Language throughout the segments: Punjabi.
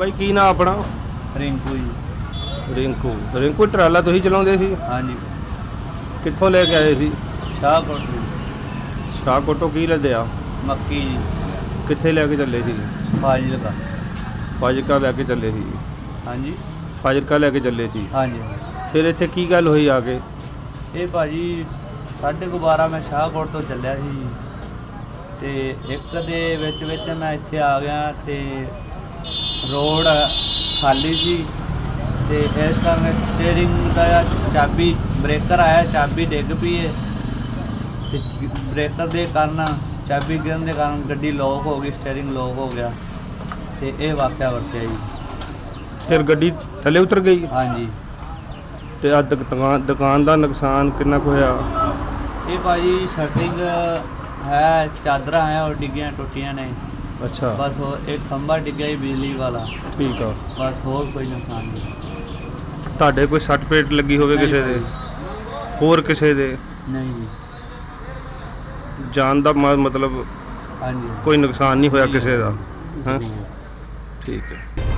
ਬਾਈ ਕੀ ਨਾਂ ਆਪਣਾ? ਰਿੰਕੂ ਜੀ। ਰਿੰਕੂ। ਰਿੰਕੂ ਟਰਾਲਾ ਤੁਸੀਂ ਚਲਾਉਂਦੇ ਸੀ? ਹਾਂਜੀ। ਕਿੱਥੋਂ ਲੈ ਕੇ ਆਏ ਸੀ? ਸ਼ਾਹਕੋਟ ਜੀ। ਸ਼ਾਹਕੋਟੋਂ ਕੀ ਲੱਦਿਆ? ਮੱਕੀ ਜੀ। ਕਿੱਥੇ ਲੈ ਕੇ ਚੱਲੇ ਸੀ? ਫਾਜ਼ਿਲਕਾ। ਫਾਜ਼ਿਲਕਾ ਲੈ ਕੇ ਚੱਲੇ ਸੀ। ਹਾਂਜੀ। ਫਾਜ਼ਿਲਕਾ ਲੈ ਕੇ ਚੱਲੇ ਸੀ। ਹਾਂਜੀ। ਫਿਰ ਇੱਥੇ ਕੀ ਗੱਲ ਹੋਈ ਆ ਕੇ? ਇਹ ਭਾਜੀ ਸਾਢੇ ਕੁ ਬਾਰਾਂ ਮੈਂ ਸ਼ਾਹਕੋਟ ਤੋਂ ਚੱਲਿਆ ਸੀ ਤੇ ਇੱਕ ਦੇ ਵਿੱਚ ਵਿੱਚ ਮੈਂ ਇੱਥੇ ਆ ਗਿਆ ਤੇ ਰੋਡ ਖਾਲੀ ਸੀ ਤੇ ਇਸ ਕਾਰਨ ਸਟੀਅਰਿੰਗ ਦਾ ਚਾਬੀ ਬ੍ਰੇਕਰ ਆਇਆ ਚਾਬੀ ਡਿੱਗ ਪਈ ਹੈ ਤੇ ਬ੍ਰੇਕਰ ਦੇ ਕਾਰਨ ਚਾਬੀ ਗਿਰਨ ਦੇ ਕਾਰਨ ਗੱਡੀ ਲੋਕ ਹੋ ਗਈ ਸਟੀਅਰਿੰਗ ਲੋਕ ਹੋ ਗਿਆ ਤੇ ਇਹ ਵਾਕਿਆ ਵਰਤਿਆ ਜੀ। ਫਿਰ ਗੱਡੀ ਥੱਲੇ ਉਤਰ ਗਈ? ਹਾਂਜੀ। ਤੇ ਆ ਦੁਕਾਨ ਦੁਕਾਨ ਦਾ ਨੁਕਸਾਨ ਕਿੰਨਾ ਕੁ ਹੋਇਆ? ਇਹ ਭਾਜੀ ਸ਼ਟਰਿੰਗ ਹੈ ਚਾਦਰਾਂ ਹੈ ਉਹ ਡਿੱਗੀਆਂ ਟੁੱਟੀਆਂ ਨੇ। ਅੱਛਾ। ਬਸ ਉਹ ਇੱਕ ਖੰਭਾ ਡਿੱਗਿਆ ਹੀ ਬਿਜਲੀ ਵਾਲਾ। ਠੀਕ ਆ। ਬਸ ਹੋਰ ਕੋਈ ਨੁਕਸਾਨ ਨਹੀਂ। ਤੁਹਾਡੇ ਕੋਈ ਸੱਟ ਪੇਟ ਲੱਗੀ ਹੋਵੇ ਨਹੀਂ ਕਿਸੇ ਦੇ? ਹੋਰ ਕਿਸੇ ਦੇ? ਨਹੀਂ ਜੀ। ਜਾਨ ਦਾ ਮ- ਮਤਲਬ ਹਾਂਜੀ। ਕੋਈ ਨੁਕਸਾਨ ਨਹੀਂ ਹੋਇਆ ਕਿਸੇ ਦਾ ਹਾਂ। ਠੀਕ ਹੈ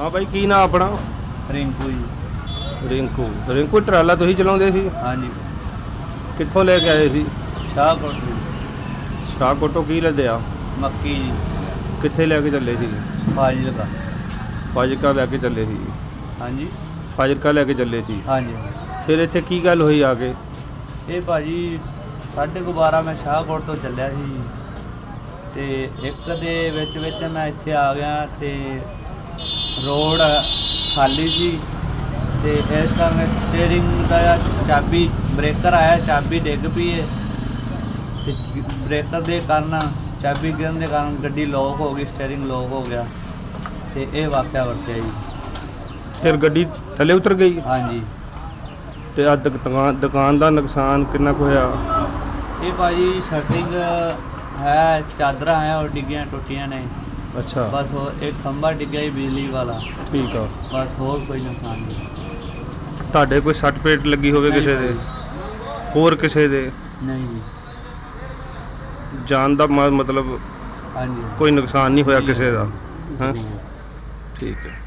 ਹਾਂ ਬਾਈ ਕੀ ਨਾਂ ਆਪਣਾ? ਰਿੰਕੂ ਜੀ। ਰਿੰਕੂ। ਰਿੰਕੂ ਟਰਾਲਾ ਤੁਸੀਂ ਚਲਾਉਂਦੇ ਸੀ? ਹਾਂਜੀ। ਕਿੱਥੋਂ ਲੈ ਕੇ ਆਏ ਸੀ? ਸ਼ਾਹਕੋਟ ਜੀ ਸ਼ਾਹਕੋਟੋਂ ਕੀ ਲੱਦਿਆ ਮੱਕੀ ਜੀ। ਕਿੱਥੇ ਲੈ ਕੇ ਚੱਲੇ ਸੀ? ਫਾਜ਼ਿਲਕਾ। ਫਾਜ਼ਿਲਕਾ ਲੈ ਕੇ ਚੱਲੇ ਸੀ। ਹਾਂਜੀ। ਫਾਜ਼ਿਲਕਾ ਲੈ ਕੇ ਚੱਲੇ ਸੀ। ਹਾਂਜੀ। ਫਿਰ ਇੱਥੇ ਕੀ ਗੱਲ ਹੋਈ ਆ ਕੇ? ਇਹ ਭਾਜੀ ਸਾਢੇ ਕੁ ਮੈਂ ਸ਼ਾਹਕੋਟ ਤੋਂ ਚੱਲਿਆ ਸੀ। ਤੇ ਇੱਕ ਦੇ ਵਿੱਚ ਵਿੱਚ ਮੈਂ ਇੱਥੇ ਆ ਗਿਆ ਤੇ ਰੋਡ ਖਾਲੀ ਸੀ ਤੇ ਇਸ ਕਾਰਨ ਸਟੀਅਰਿੰਗ ਦਾ ਚਾਬੀ ਬ੍ਰੇਕਰ ਆਇਆ ਚਾਬੀ ਡਿੱਗ ਪਈ ਹੈ ਤੇ ਬ੍ਰੇਕਰ ਦੇ ਕਾਰਨ ਚਾਬੀ ਗਿਰਨ ਦੇ ਕਾਰਨ ਗੱਡੀ ਲੋਕ ਹੋ ਗਈ ਸਟੀਅਰਿੰਗ ਲੋਕ ਹੋ ਗਿਆ ਤੇ ਇਹ ਵਾਕਿਆ ਵਰਤਿਆ ਜੀ। ਫਿਰ ਗੱਡੀ ਥੱਲੇ ਉਤਰ ਗਈ? ਹਾਂਜੀ। ਤੇ ਆ ਦੁਕਾਨ ਦੁਕਾਨ ਦਾ ਨੁਕਸਾਨ ਕਿੰਨਾ ਕੁ ਹੋਇਆ? ਇਹ ਭਾਜੀ ਸ਼ਟਰਿੰਗ ਹੈ ਚਾਦਰਾਂ ਹੈ ਉਹ ਡਿੱਗੀਆਂ ਟੁੱਟੀਆਂ ਨੇ। ਅੱਛਾ। ਬਸ ਉਹ ਇੱਕ ਖੰਭਾ ਡਿੱਗਿਆ ਹੀ ਬਿਜਲੀ ਵਾਲਾ। ਠੀਕ ਆ। ਬਸ ਹੋਰ ਕੋਈ ਨੁਕਸਾਨ ਨਹੀਂ। ਤੁਹਾਡੇ ਕੋਈ ਸੱਟ ਪੇਟ ਲੱਗੀ ਹੋਵੇ ਕਿਸੇ ਦੇ? ਹੋਰ ਕਿਸੇ ਦੇ? ਨਹੀਂ ਜੀ। ਜਾਨ ਦਾ ਮ- ਮਤਲਬ ਹਾਂਜੀ। ਕੋਈ ਨੁਕਸਾਨ ਨਹੀਂ ਹੋਇਆ ਕਿਸੇ ਦਾ ਹਾਂ। ਠੀਕ ਹੈ।